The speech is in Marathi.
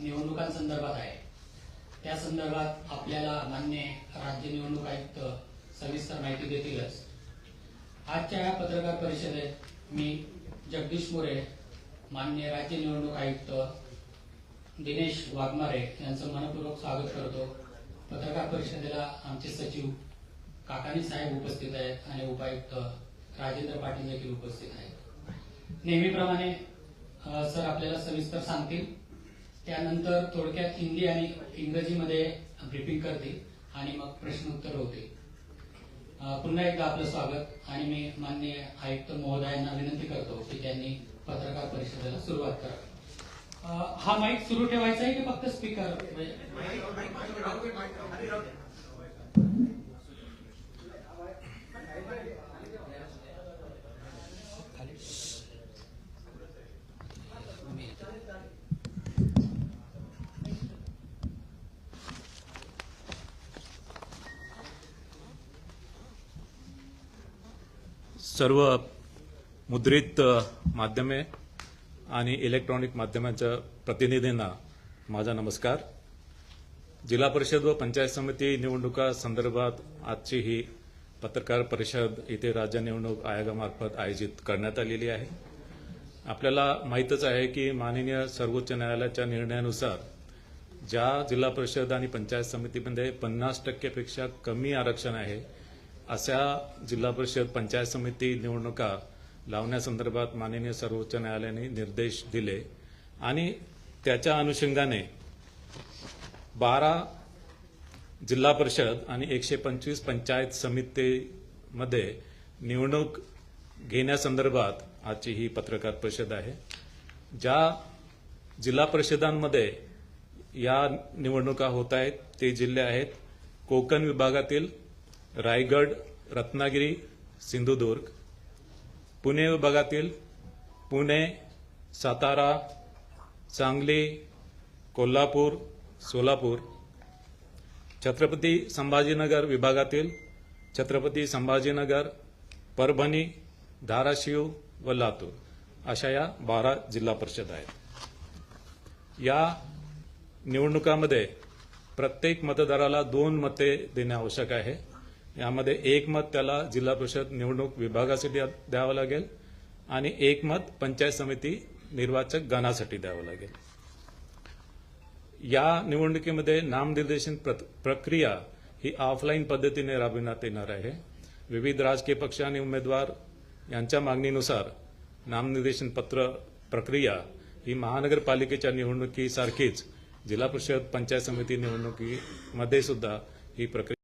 निवडणुकांसंदर्भात आहे. त्या संदर्भात आपल्याला मान्य राज्य निवडणूक आयुक्त सविस्तर माहिती देतीलच. आजच्या या पत्रकार परिषदेत मी जगदीश मोरे मान्य राज्य निवडणूक आयुक्त दिनेश वाघमारे यांचं मनपूर्वक स्वागत करतो. पत्रकार परिषदेला आमचे सचिव काकानी साहेब उपस्थित आहेत आणि उपायुक्त राजेंद्र पाटील देखील उपस्थित आहेत. नेहमीप्रमाणे सर आपल्याला सविस्तर सांगतील. त्यानंतर थोडक्यात हिंदी आणि इंग्रजीमध्ये ब्रीफिंग करतील आणि मग प्रश्न उत्तर होतील पुन्हा एकदा आपलं स्वागत आणि मी माननीय आयुक्त महोदयांना विनंती करतो की त्यांनी पत्रकार परिषदेला सुरुवात करावी हा माईक सुरू ठेवायचा आहे की फक्त स्पीकर सर्व मुद्रित माध्यमे आणि इलेक्ट्रॉनिक माध्यमांच्या प्रतिनिधींना माझा नमस्कार. जिल्हा परिषद व पंचायत समिती निवडणुका संदर्भात आजची ही पत्रकार परिषद इथे राज्य निवडणूक आयोगामार्फत आयोजित करण्यात आलेली आहे. आपल्याला माहीतच आहे की माननीय सर्वोच्च न्यायालयाच्या निर्णयानुसार ज्या जिल्हा परिषद आणि पंचायत समितीमध्ये पन्नास टक्केपेक्षा कमी आरक्षण आहे अशा जिल्हा परिषद पंचायत समिती निवडणुका लावण्यासंदर्भात माननीय सर्वोच्च न्यायालयाने निर्देश दिले आणि त्याच्या अनुषंगाने बारा जिल्हा परिषद आणि एकशे पंचवीस पंचायत समितीमध्ये निवडणूक घेण्यासंदर्भात आजची ही पत्रकार परिषद आहे. ज्या जिल्हा परिषदांमध्ये या निवडणुका होत आहेत ते जिल्हे आहेत कोकण विभागातील रायगड रत्नागिरी सिंधुदुर्ग. पुणे विभागातील पुणे सातारा सांगली कोल्हापूर सोलापूर. छत्रपती संभाजीनगर विभागातील छत्रपती संभाजीनगर परभणी धाराशिव व लातूर अशा या बारा जिल्हा परिषद आहेत. या निवडणुकामध्ये प्रत्येक मतदाराला दोन मते देणे आवश्यक आहे. यामध्ये एक मत त्याला जिल्हा परिषद निवडणूक विभागासाठी द्यावं लागेल आणि एक मत पंचायत समिती निर्वाचक गणासाठी द्यावं लागेल. या निवडणुकीमध्ये नामनिर्देशन प्रक्रिया ही ऑफलाईन पद्धतीने राबविण्यात येणार आहे. विविध राजकीय पक्ष आणि उमेदवार यांच्या मागणीनुसार नामनिर्देशन पत्र प्रक्रिया ही महानगरपालिकेच्या निवडणुकीसारखीच जिल्हा परिषद पंचायत समिती निवडणुकीमध्ये सुद्धा ही प्रक्रिया